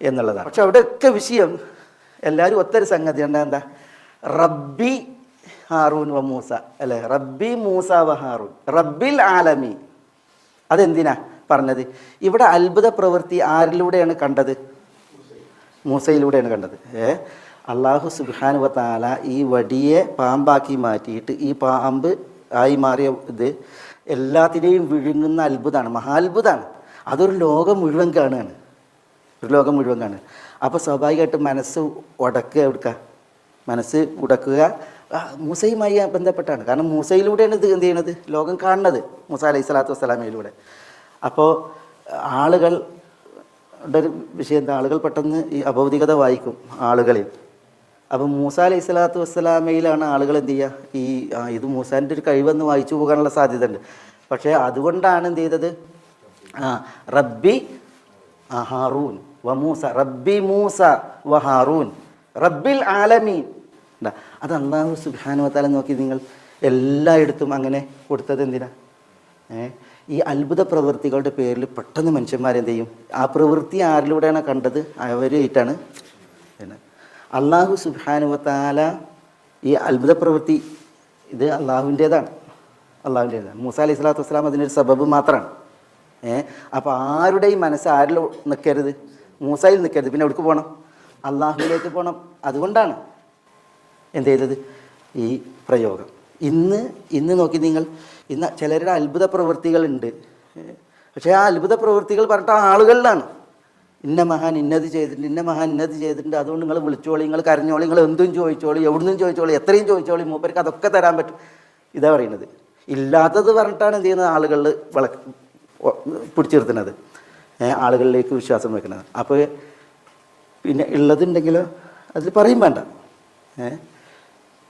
എന്നുള്ളതാണ്. പക്ഷെ അവിടെയൊക്കെ വിഷയം എല്ലാവരും ഒത്തൊരു സംഗതി എന്താ എന്താ? റബ്ബി ഹാറൂൻ വ മൂസ അല്ലെ? റബ്ബി മൂസ വ ഹാറൂൻ. റബ്ബിൽ ആലമി. അതെന്തിനാ പറഞ്ഞത്? ഇവിടെ അത്ഭുത പ്രവൃത്തി ആരിലൂടെയാണ് കണ്ടത്? മൂസയിലൂടെയാണ് കണ്ടത്. ഏ? അള്ളാഹു സുബാനുവ ഈ വടിയെ പാമ്പാക്കി മാറ്റിയിട്ട് ഈ പാമ്പ് ആയി മാറിയ ഇത് എല്ലാത്തിനെയും വിഴുങ്ങുന്ന അത്ഭുതമാണ് മഹാത്ഭുതമാണ് അതൊരു ലോകം മുഴുവൻ കാണുകയാണ്. ഒരു ലോകം മുഴുവൻ കാണുക അപ്പോൾ സ്വാഭാവികമായിട്ടും മനസ്സ് ഉടക്കുക എടുക്കുക മനസ്സ് ഉടക്കുക മൂസയുമായി ബന്ധപ്പെട്ടാണ്. കാരണം മൂസയിലൂടെയാണ് ഇത് എന്ത് ചെയ്യണത്? ലോകം കാണുന്നത് മൂസ അലൈഹി സ്വലാത്തു വസ്സലാമയിലൂടെ അപ്പോൾ ആളുകൾ ഒരു വിഷയം എന്താ? ആളുകൾ പെട്ടെന്ന് ഈ അഭൗതികത വായിക്കും ആളുകളിൽ. അപ്പോൾ മൂസ അലൈഹി സ്വലാത്തു വസ്സലാമയിലാണ് ആളുകൾ എന്ത് ചെയ്യുക ഈ ഇത് മൂസാന്റെ ഒരു കഴിവെന്ന് വായിച്ചു പോകാനുള്ള സാധ്യത ഉണ്ട് പക്ഷേ അതുകൊണ്ടാണ് എന്ത് ചെയ്തത്? റബ്ബി ഹാറൂൻ. വ മൂസ റബ്ബി മൂസ വ ഹാറൂൻ. റബ്ബിൽ ആലമീൻ. അത് അള്ളാഹു സുബാനു വത്താല നോക്കി നിങ്ങൾ എല്ലായിടത്തും അങ്ങനെ കൊടുത്തത് എന്തിനാ? ഈ അത്ഭുത പ്രവൃത്തികളുടെ പേരിൽ പെട്ടെന്ന് മനുഷ്യന്മാരെന്ത് ചെയ്യും ആ പ്രവൃത്തി ആരിലൂടെയാണ് കണ്ടത്? അവരായിട്ടാണ് അള്ളാഹു സുബാനുവത്താല ഈ അത്ഭുത പ്രവൃത്തി ഇത് അള്ളാഹുവിന്റേതാണ് അള്ളാഹുവിന്റേതാണ് മൂസ അലൈഹി സ്വലാത്തു വസ്സലാം അതിനൊരു സബബ് മാത്രമാണ്. ഏ? അപ്പോൾ ആരുടെയും മനസ്സ് ആരിൽ നിൽക്കരുത് മൂസയിൽ നിൽക്കരുത് പിന്നെ എവിടേക്ക് പോകണം അള്ളാഹുവിലേക്ക് പോകണം അതുകൊണ്ടാണ് എന്ത് ചെയ്തത്? ഈ പ്രയോഗം. ഇന്ന് ഇന്ന് നോക്കി നിങ്ങൾ ഇന്ന് ചിലരുടെ അത്ഭുത പ്രവൃത്തികളുണ്ട്. പക്ഷേ ആ അത്ഭുത പ്രവൃത്തികൾ പറഞ്ഞിട്ട് ആളുകളിലാണ്. ഇന്ന മഹാൻ ഇന്നത് ചെയ്തിട്ടുണ്ട് ഇന്ന മഹാൻ ഇന്നത് ചെയ്തിട്ടുണ്ട്. അതുകൊണ്ട് നിങ്ങൾ വിളിച്ചോളി നിങ്ങൾ കരഞ്ഞോളി നിങ്ങൾ എന്തും ചോദിച്ചോളി എവിടുന്നും ചോദിച്ചോളി എത്രയും ചോദിച്ചോളി മൂപ്പർക്ക് അതൊക്കെ തരാൻ പറ്റും. ഇതാ പറയുന്നത്. ഇല്ലാത്തത് പറഞ്ഞിട്ടാണ് എന്ത് ചെയ്യുന്നത്? ആളുകളിൽ വിളക്ക് പിടിച്ചിരുത്തുന്നത്. ആളുകളിലേക്ക് വിശ്വാസം വെക്കുന്നത്. അപ്പോൾ പിന്നെ ഉള്ളതുണ്ടെങ്കിലോ അതിൽ പറയും വേണ്ട.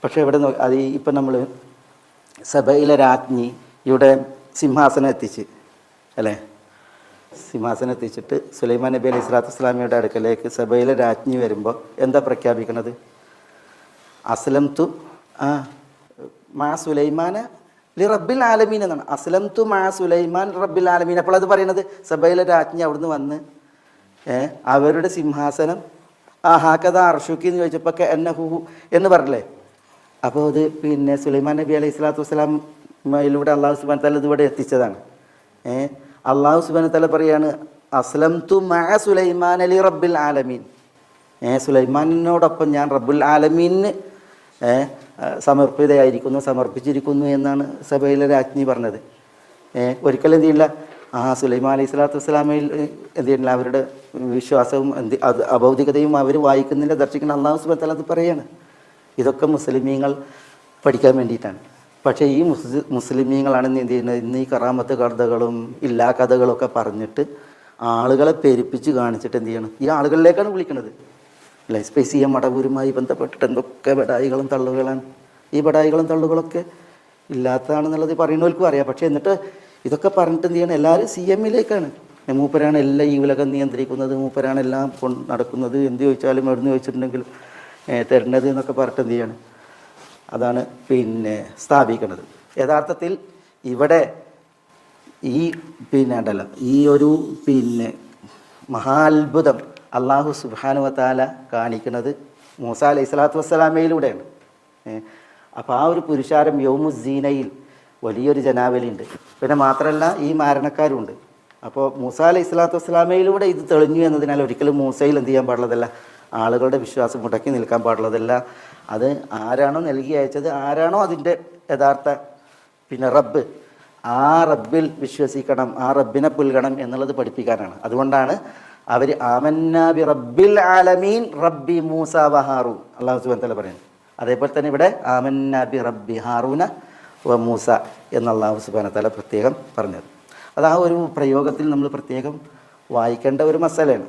പക്ഷേ ഇവിടെ നോ അത് ഇപ്പം നമ്മൾ സഭയിലെ രാജ്ഞി ഇവിടെ സിംഹാസനം എത്തിച്ച് അല്ലേ? സിംഹാസനം എത്തിച്ചിട്ട് സുലൈമാൻ നബി അലൈഹി സ്വലാത്തു വസ്സലാമിയുടെ അടുക്കലേക്ക് സഭയിലെ രാജ്ഞി വരുമ്പോൾ എന്താ പ്രഖ്യാപിക്കണത്? അസ്ലം തു ആ മാ സുലൈമാന ലി റബ്ബിൽ ആലമീൻ എന്നാണ്. അസ്ലം തു മാ സുലൈമാൻ റബ്ബിൽ ആലമീൻ. അപ്പോൾ അത് പറയുന്നത് സബയിലെ രാജ്ഞി അവിടുന്ന് വന്ന് അവരുടെ സിംഹാസനം ആ ഹാക്കഥ അർഷുക്കി എന്ന് ചോദിച്ചപ്പോൾ എന്നെ ഹു എന്ന് പറഞ്ഞില്ലേ? അപ്പോൾ അത് പിന്നെ സുലൈമാൻ നബി അലൈഹി സ്വലാത്തു വസ്സലാമിലൂടെ അള്ളാഹു സുബാൻ തല ഇതിവിടെ എത്തിച്ചതാണ്. ഏ അള്ളാഹു സുബാൻ തല പറയാണ് അസ്ലം തു മാ സുലൈമാൻ അലി റബ്ബിൽ ആലമീൻ. ഏ സുലൈമാനോടൊപ്പം ഞാൻ റബ്ബുൽ ആലമീന് ഏ സമർപ്പിതയായിരിക്കുന്നു സമർപ്പിച്ചിരിക്കുന്നു എന്നാണ് സഭയിലെ രാജ്ഞി പറഞ്ഞത്. ഒരിക്കലും എന്ത് ചെയ്യില്ല? ആ സുലൈമാൻ അലൈഹി സ്വലാത്തു വസ്സലാമയിൽ എന്ത് ചെയ്യണില്ല അവരുടെ വിശ്വാസവും എന്ത് അത് അഭൗതികതയും അവർ വായിക്കുന്നില്ല ദർശിക്കുന്ന അള്ളാഹു സുബത്തല അത് പറയാണ്. ഇതൊക്കെ മുസ്ലിമീങ്ങൾ പഠിക്കാൻ വേണ്ടിയിട്ടാണ്. പക്ഷേ ഈ മുസ് മുസ്ലിമീങ്ങളാണ് എന്ത് ചെയ്യുന്നത്? ഇന്ന് ഈ കറാമത്ത് കഥകളും ഇല്ലാ കഥകളൊക്കെ പറഞ്ഞിട്ട് ആളുകളെ പെരുപ്പിച്ച് കാണിച്ചിട്ട് എന്ത് ചെയ്യണം? ഈ ആളുകളിലേക്കാണ് വിളിക്കുന്നത് അല്ലേ ചെയ്യാൻ മടവൂരുമായി ബന്ധപ്പെട്ടിട്ട് എന്തൊക്കെ ബടായികളും തള്ളുകളാണ്. ഈ ബടായികളും തള്ളുകളൊക്കെ ഇല്ലാത്തതാണെന്നുള്ളത് പറയുന്നവർക്കും അറിയാം. പക്ഷേ എന്നിട്ട് ഇതൊക്കെ പറഞ്ഞിട്ട് എന്ത് ചെയ്യണം? എല്ലാവരും സി എമ്മിലേക്കാണ്. മൂപ്പരാണ് എല്ലാം ഈ ഉലകം നിയന്ത്രിക്കുന്നത്. മൂപ്പരാണ് എല്ലാം കൊണ്ട് നടക്കുന്നത്. എന്ത് ചോദിച്ചാലും എവിടുന്ന് ചോദിച്ചിട്ടുണ്ടെങ്കിലും ഏ, തരുന്നത് എന്നൊക്കെ പറഞ്ഞിട്ട് എന്ത് ചെയ്യാണ്? അതാണ് പിന്നെ സ്ഥാപിക്കുന്നത്. യഥാർത്ഥത്തിൽ ഇവിടെ ഈ പിന്നെ ഉണ്ടല്ലോ ഈ ഒരു പിന്നെ മഹാത്ഭുതം അള്ളാഹു സുബാനുവത്താല കാണിക്കുന്നത് മൂസ അലൈഹി സ്വലാത്തു വസ്സലാമയിലൂടെയാണ് അപ്പോൾ ആ ഒരു പുരുഷാരം യൗമുസീനയിൽ വലിയൊരു ജനാവലിയുണ്ട്. പിന്നെ മാത്രമല്ല ഈ മാരണക്കാരുണ്ട്. അപ്പോൾ മൂസ അലൈഹി സ്വലാത്തു വസ്സലാമയിലൂടെ ഇത് തെളിഞ്ഞു എന്നതിനാൽ ഒരിക്കലും മൂസയിൽ എന്ത് ചെയ്യാൻ പാടുള്ളതല്ല. ആളുകളുടെ വിശ്വാസം മുടക്കി നിൽക്കാൻ പാടുള്ളതല്ല. അത് ആരാണോ നൽകി അയച്ചത് ആരാണോ അതിന്റെ യഥാർത്ഥ പിന്നെ റബ്ബ് ആ റബ്ബിൽ വിശ്വസിക്കണം ആ റബ്ബിനെ പുൽകണം എന്നുള്ളത് പഠിപ്പിക്കാനാണ്. അതുകൊണ്ടാണ് അവർ ആമന്നാബി റബ്ബിൽ ആലമീൻ റബ്ബി മൂസ വഹാറൂൻ അള്ളാഹു സുബാൻ തല പറയുന്നു. അതേപോലെ തന്നെ ഇവിടെ ആമന്നാബി റബ്ബി ഹാറൂന വ മൂസ എന്ന് അള്ളാഹു സുബാന തല പ്രത്യേകം പറഞ്ഞത്. അത് ആ ഒരു പ്രയോഗത്തിൽ നമ്മൾ പ്രത്യേകം വായിക്കേണ്ട ഒരു മസാലയാണ്.